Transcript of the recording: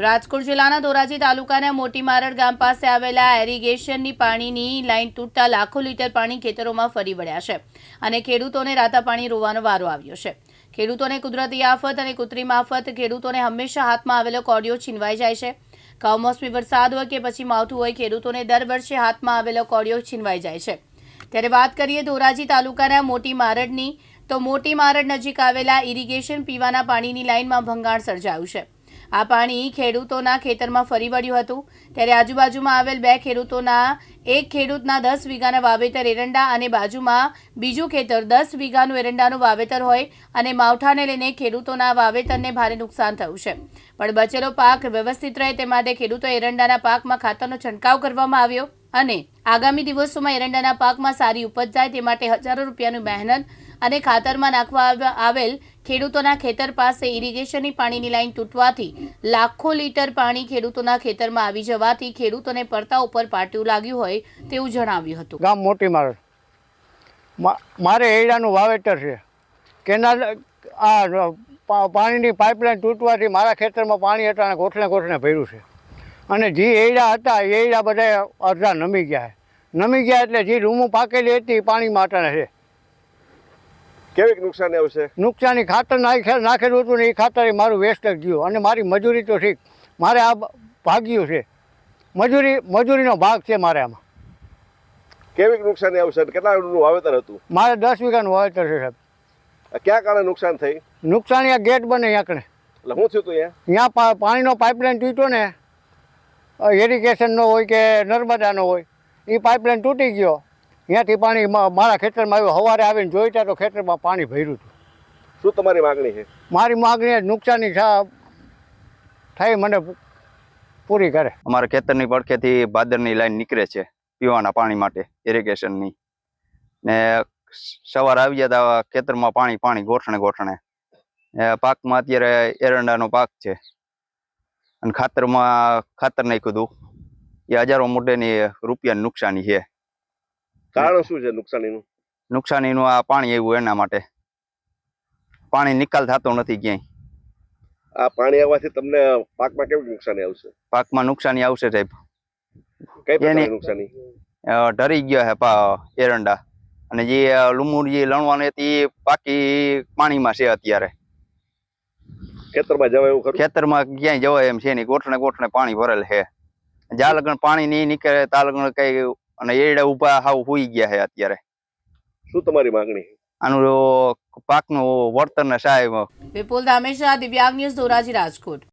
રાજકોટ જિલ્લાના ધોરાજી તાલુકાના મોટી મારડ ગામ પાસે આવેલા એરિગેશનની પાણીની લાઇન તૂટતા લાખો લીટર પાણી ખેતરોમાં ફરી વળ્યા છે અને ખેડૂતોને રાતા પાણી રોવાનો વારો આવ્યો છે. ખેડૂતોને કુદરતી આફત અને કૃત્રિમ આફત ખેડૂતોને હંમેશા હાથમાં આવેલો કોડિયો છીનવાઈ જાય છે. કમોસમી વરસાદ હોય કે પછી માવઠું હોય, ખેડૂતોને દર વર્ષે હાથમાં આવેલો કોડિયો છીનવાઈ જાય છે. ત્યારે વાત કરીએ ધોરાજી તાલુકાના મોટી મારડની તો મોટી મારડ નજીક આવેલા ઇરિગેશન પીવાના પાણીની લાઇનમાં ભંગાણ સર્જાયું છે. આ પાણી ખેડૂતોના ખેતરમાં ફરી વળ્યું હતું. ત્યારે આજુબાજુમાં આવેલ બે ખેડૂતોના, એક ખેડૂતના દસ વીઘાના વાવેતર એરંડા અને બાજુમાં બીજું ખેતર દસ વીઘાનું એરંડાનું વાવેતર હોય અને માવઠાને લઈને ખેડૂતોના વાવેતરને ભારે નુકસાન થયું છે. પણ બચેલો પાક વ્યવસ્થિત રહે તે માટે ખેડૂતો એરંડાના પાકમાં ખાતરનો છંટકાવ કરવામાં આવ્યો. અને આગામી દિવસોમાં એરંડાના પાકમાં સારી ઉપજ જાય તે માટે હજારો રૂપિયાનું મહેનત અને ખાતરમાં નાખવા આવેલ ખેડૂતોના ખેતર પાસે ઇરિગેશનની પાણીની લાઇન તૂટવાથી લાખો લીટર પાણી ખેડૂતોના ખેતરમાં આવી જવાથી ખેડૂતોને પડતા ઉપર પાટિયું લાગ્યું હોય તેવું જણાવ્યું હતું. ગામ મોટી મારડ મારે એડાનું વાવેતર છે. કેનાલ, આ પાણીની પાઇપલાઇન તૂટવાથી મારા ખેતરમાં પાણી અને ગોઠણે ગોઠણે ભર્યું છે. અને જે એડા હતા એડા બધા અડધા નમી ગયા. નમી ગયા એટલે જે રૂમું પાકેલી હતી, એ પાણીમાં અટાણે છે. કેવીક નુકસાની આવશે નુકસાની ખાતર નાખે નાખેલું હતું ને એ ખાતર મારું વેસ્ટ જ ગયું. અને મારી મજૂરી તો ઠીક. મારે આ ભાગ્યું છે. મજૂરી મજૂરીનો ભાગ છે મારે આમાં. કેવીક નુકસાની આવશે અને કેટલા નું વાવેતર હતું? મારે દસ વીઘાનું વાવેતર છે સાહેબ. ક્યાં કારણે નુકસાન થઈ? નુકસાની આ ગેટ બને યાકણે એટલે શું થયું અહીંયા? ત્યાં પાણીનો પાઇપલાઇન તૂટ્યો ને એરિગેશનનો હોય કે નર્મદાનો હોય એ પાઇપલાઇન તૂટી ગયો. ત્યાંથી પાણી મારા ખેતરમાં આવ્યું. સવારે આવીને જોઈતા તો ખેતરમાં પાણી ભર્યું હતું. શું તમારી માગણી છે? મારી માગણી નુકસાની થા- થઈ મને પૂરી કરે. અમારા ખેતરની પડખેથી ભાદરની લાઈન નીકળે છે પીવાના પાણી માટે ઇરિગેશનની ને. સવાર આવી જતા ખેતરમાં પાણી પાણી ગોઠણે ગોઠણે. પાકમાં અત્યારે એરંડાનો પાક છે. અને ખાતરમાં ખાતર નાખ્યું હતું. એ હજારો મોટેની રૂપિયાની નુકસાની છે. કારણ શું છે નુકસાનીનું? નુકસાનીનું આ પાણી આવ્યું એના માટે. પાણી નિકાલ થતો નથી ક્યાંય. આ પાણી આવવાથી તમને પાકમાં કેવું નુકસાની આવશે? પાકમાં નુકસાની આવશે સાહેબ. કઈ પ્રકારની નુકસાની? ઢરી ગયા હે પા એરંડા. અને જે લુમુર જે લણવાની હતી પાકી પાણીમાં છે અત્યારે. ખેતરમાં જવાય એવું ખેતરમાં ક્યાંય જવાય એમ છે નહીં. ગોઠણે ગોઠણે પાણી ભરેલ છે. જ્યાં લગન પાણી નહીં નીકળે ત્યાં લગણ કઈ અને એરડા ઊભા હાવ હુઈ ગયા છે અત્યારે. શું તમારી માંગણી આનું પાકનું વળતર ને સહાય વિપુલ ધામેશા દિવ્યાંગ ન્યૂઝ ધોરાજી રાજકોટ.